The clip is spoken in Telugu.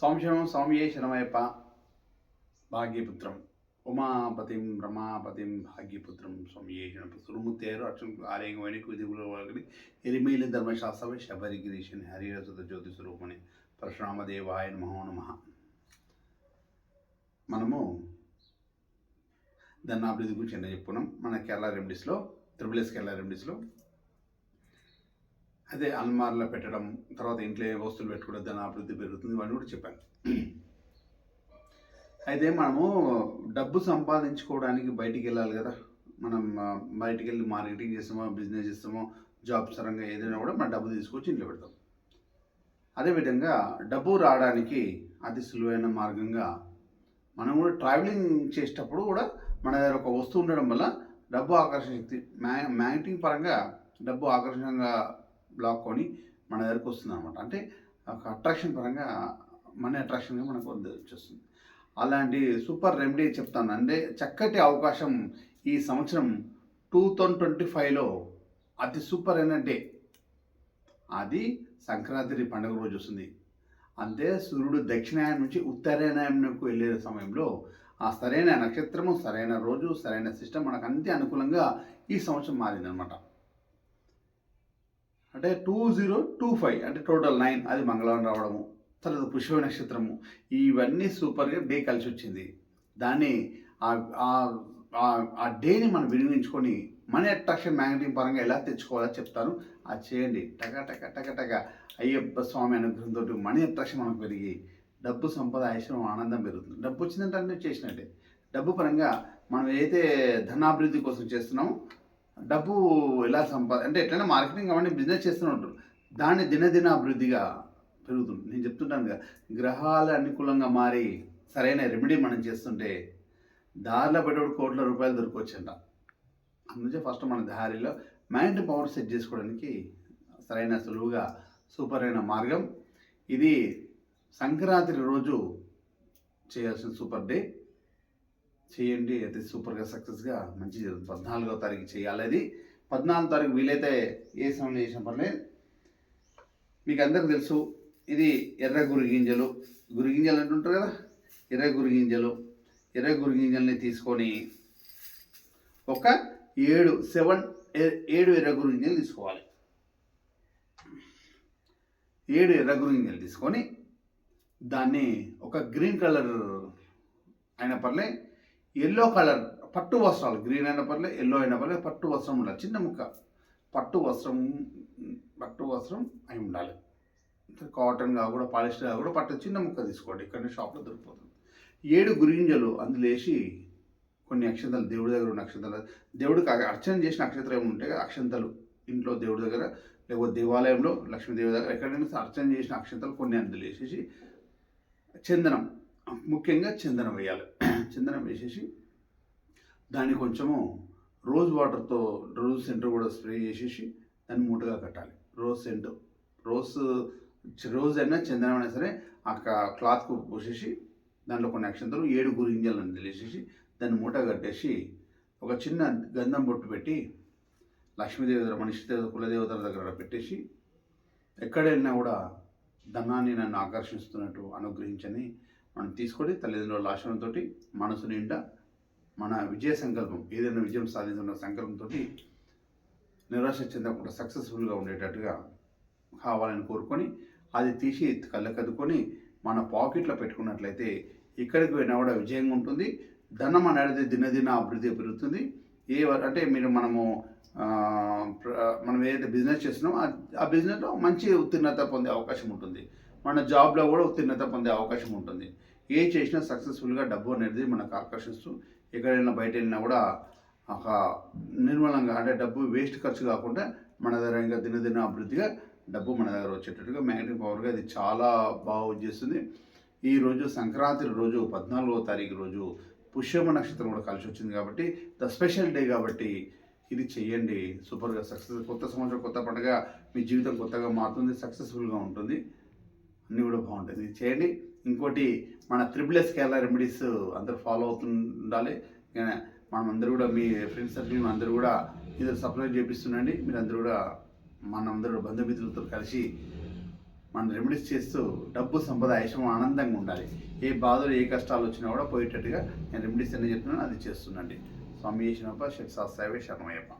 సంశయం సౌమ్యే శనమయప భాగ్యపుత్రం. ఉమాపతిం రమాపతిం భాగ్యపుత్రం సంయేషణ సురుముత్తేరు అక్షం ఆరేగమైన కుదిగుల వాళ్ళకి ఎరిమేలి ధర్మశాస్త్రవే శబరిగిరీషన్ హరిరసత జ్యోతి స్వరూపణి పరశురామదేవాయ నమో నమ. మనము దన్నాభివృద్ధి గురించి ఎన్నో చెప్పుకున్నాం. మన కేరళ రెమెడీస్లో త్రిబుల్ ఎస్ కేరళ రెమెడీస్లో అదే అల్మార్లో పెట్టడం తర్వాత ఇంట్లో ఏ వస్తువులు పెట్టుకోవడం దాని అభివృద్ధి పెరుగుతుంది ఇవన్నీ కూడా చెప్పాను. అయితే మనము డబ్బు సంపాదించుకోవడానికి బయటికి వెళ్ళాలి కదా. మనం బయటికి వెళ్ళి మార్కెటింగ్ చేస్తామో బిజినెస్ చేస్తామో జాబ్ పరంగా ఏదైనా కూడా మన డబ్బు తీసుకొచ్చి ఇంట్లో పెడతాం. అదేవిధంగా డబ్బు రావడానికి అతి సులువైన మార్గంగా మనం కూడా ట్రావెలింగ్ చేసేటప్పుడు కూడా మన దగ్గర ఒక వస్తువు ఉండడం వల్ల డబ్బు ఆకర్షణ శక్తి మ్యా మ్యాగ్నెటింగ్ పరంగా డబ్బు ఆకర్షణగా లాక్కొని మన దగ్గరకు వస్తుంది అనమాట అంటే ఒక అట్రాక్షన్ పరంగా మనీ అట్రాక్షన్గా మనకు వచ్చేస్తుంది. అలాంటి సూపర్ రెమెడీ చెప్తాను. అంటే చక్కటి అవకాశం ఈ సంవత్సరం టూ థౌజండ్ ట్వంటీ ఫైవ్లో అతి సూపర్ అయిన డే. అది సంక్రాంతి పండుగ రోజు వస్తుంది. అంతే సూర్యుడు దక్షిణాయనం నుంచి ఉత్తరాయణంకు వెళ్ళే సమయంలో ఆ సరైన నక్షత్రము సరైన రోజు సరైన సిస్టమ్ మనకు అంతే అనుకూలంగా ఈ సంవత్సరం మారిందనమాట అంటే టూ జీరో టూ ఫైవ్ అంటే టోటల్ నైన్ అది మంగళవారం రావడము తర్వాత పుష్ప నక్షత్రము ఇవన్నీ సూపర్గా డే కలిసి వచ్చింది. దాన్ని ఆ- ఆ- డేని మనం వినియోగించుకొని మనీ అట్రాక్షన్ మ్యాగ్నెటింగ్ పరంగా ఎలా తెచ్చుకోవాలో చెప్తాను. అది చేయండి. టక టక టక టక అయ్యప్ప స్వామి అనుగ్రహంతో మనీ అట్రాక్షన్ మనకు పెరిగి డబ్బు సంపద ఐశ్వర్యం ఆనందం పెరుగుతుంది. డబ్బు వచ్చిందంటే అన్నీ చేసినట్టే. డబ్బు పరంగా మనం ఏదైతే ధనాభివృద్ధి కోసం చేస్తున్నామో డబ్బు ఎలా సంపాద అంటే ఎట్లయినా మార్కెటింగ్ అవన్నీ బిజినెస్ చేస్తూనే ఉంటారు. దాన్ని దినదిన అభివృద్ధిగా పెరుగుతుంది. నేను చెప్తుంటాను కదా గ్రహాలు అనుకూలంగా మారి సరైన రెమెడీ మనం చేస్తుంటే దారిలో పెట్టేవాడు కోట్ల రూపాయలు దొరకవచ్చంట అందుకే ఫస్ట్ మన దారిలో మైండ్ పవర్ సెట్ చేసుకోవడానికి సరైన సులువుగా సూపర్ అయిన మార్గం. ఇది సంక్రాంతి రోజు చేయాల్సిన సూపర్ డే. చేయండి అయితే సూపర్గా సక్సెస్గా మంచి జరుగుతుంది పద్నాలుగో తారీఖు చేయాలి అది పద్నాలుగో తారీఖు వీలైతే ఏ సమయం చేసిన పర్లేదు. మీకు అందరికి తెలుసు ఇది ఎర్ర గురి గింజలు. గురి గింజలు అంటుంటారు కదా ఎర్ర గురి గింజలు. ఎర్ర గురి గింజల్ని తీసుకొని ఒక ఏడు సెవెన్ ఏడు ఎర్ర గురి గింజలు తీసుకోవాలి. ఏడు ఎర్ర గురి గింజలు తీసుకొని దాన్ని ఒక గ్రీన్ కలర్ అయిన పర్లే ఎల్లో కలర్ పట్టు వస్త్రాలు గ్రీన్ అయిన పర్లే ఎల్లో అయిన పర్లేదు పట్టు వస్త్రం ఉండాలి. చిన్న ముక్క. పట్టు వస్త్రం పట్టు వస్త్రం అయి ఉండాలి. కాటన్ కాకుండా కూడా పాలిస్టర్గా కూడా పట్టు చిన్న ముక్క తీసుకోండి. ఇక్కడ షాప్లో దొరికిపోతుంది. ఏడు గురింజలు అందులో వేసి కొన్ని అక్షంతలు దేవుడి దగ్గర ఉన్న అక్షంతలు. దేవుడికి అర్చన చేసిన అక్షంతలు ఏమి ఉంటాయి కదా అక్షంతలు. ఇంట్లో దేవుడి దగ్గర లేకపోతే దేవాలయంలో లక్ష్మీదేవి దగ్గర ఎక్కడైనా అర్చన చేసిన అక్షంతలు కొన్ని అందులో వేసేసి చందనం. ముఖ్యంగా చందనం వేయాలి. చందనం వేసేసి దాన్ని కొంచెము రోజ్ వాటర్తో రోజ్ సెంటర్ కూడా స్ప్రే చేసేసి దాన్ని మూటగా కట్టాలి. రోజ్ సెంట్ రోజ్ రోజ్ అయినా చందనం అయినా సరే ఆ క్లాత్కు పోసేసి దాంట్లో కొన్ని అక్షంతలు ఏడు గురింజలను తెలిసేసి దాన్ని మూట కట్టేసి ఒక చిన్న గంధం బొట్టు పెట్టి లక్ష్మీదేవి దగ్గర మనిషి దేవత కులదేవతల దగ్గర పెట్టేసి ఎక్కడ వెళ్ళినా కూడా ధనాన్ని నన్ను ఆకర్షిస్తున్నట్టు అనుగ్రహించని మనం తీసుకొని తల్లిదండ్రుల ఆశ్రమంతో మనసు నిండా మన విజయ సంకల్పం ఏదైనా విజయం సాధించిన సంకల్పంతో నిరాశ చెందకుండా సక్సెస్ఫుల్గా ఉండేటట్టుగా కావాలని కోరుకొని అది తీసి కళ్ళకద్దుకొని మన పాకెట్లో పెట్టుకున్నట్లయితే ఎక్కడికి పోయినా కూడా విజయంగా ఉంటుంది. ధనం అనేది దినదిన అభివృద్ధి పెరుగుతుంది. ఏ అంటే మీరు మనము మనం ఏదైతే బిజినెస్ చేస్తున్నామో ఆ బిజినెస్లో మంచి ఉత్తీర్ణత పొందే అవకాశం ఉంటుంది. మన జాబ్లో కూడా ఉత్తీర్ణత పొందే అవకాశం ఉంటుంది. ఏ చేసినా సక్సెస్ఫుల్గా డబ్బు అనేది మనకు ఆకర్షిస్తూ ఎక్కడైనా బయట వెళ్ళినా కూడా ఒక నిర్మలంగా అంటే డబ్బు వేస్ట్ ఖర్చు కాకుండా మన దగ్గర ఇంకా దినదిన అభివృద్ధిగా డబ్బు మన దగ్గర వచ్చేటట్టుగా మ్యాగ్నెటిక్ పవర్గా ఇది చాలా బాగా చేస్తుంది. ఈ రోజు సంక్రాంతి రోజు పద్నాలుగో తారీఖు రోజు పుష్యమ నక్షత్రం కూడా కలిసి వచ్చింది కాబట్టి ద స్పెషల్ డే కాబట్టి ఇది చేయండి. సూపర్గా సక్సెస్ కొత్త సంవత్సరం కొత్త పండుగ మీ జీవితం కొత్తగా మారుతుంది సక్సెస్ఫుల్గా ఉంటుంది. అన్నీ కూడా బాగుంటుంది ఇది చేయండి. ఇంకోటి మన త్రిబుల్ ఎస్ కేరళ రెమెడీస్ అందరూ ఫాలో అవుతుండాలి. మనం అందరూ కూడా మీ ఫ్రెండ్స్ సర్కిల్ అందరూ కూడా ఇది సప్లై చేపిస్తుండండి. మీరు అందరూ కూడా మనందరూ బంధుమిత్రులతో కలిసి మనం రెమెడీస్ చేస్తూ డబ్బు సంపద ఐషం ఆనందంగా ఉండాలి. ఏ బాధలు ఏ కష్టాలు వచ్చినా కూడా పోయేటట్టుగా నేను రెమెడీస్ అన్ని చెప్తున్నాను అది చేస్తుండండి. స్వామి చేసినప్ప శిక్షా సేవే శరణమయ్యప్ప.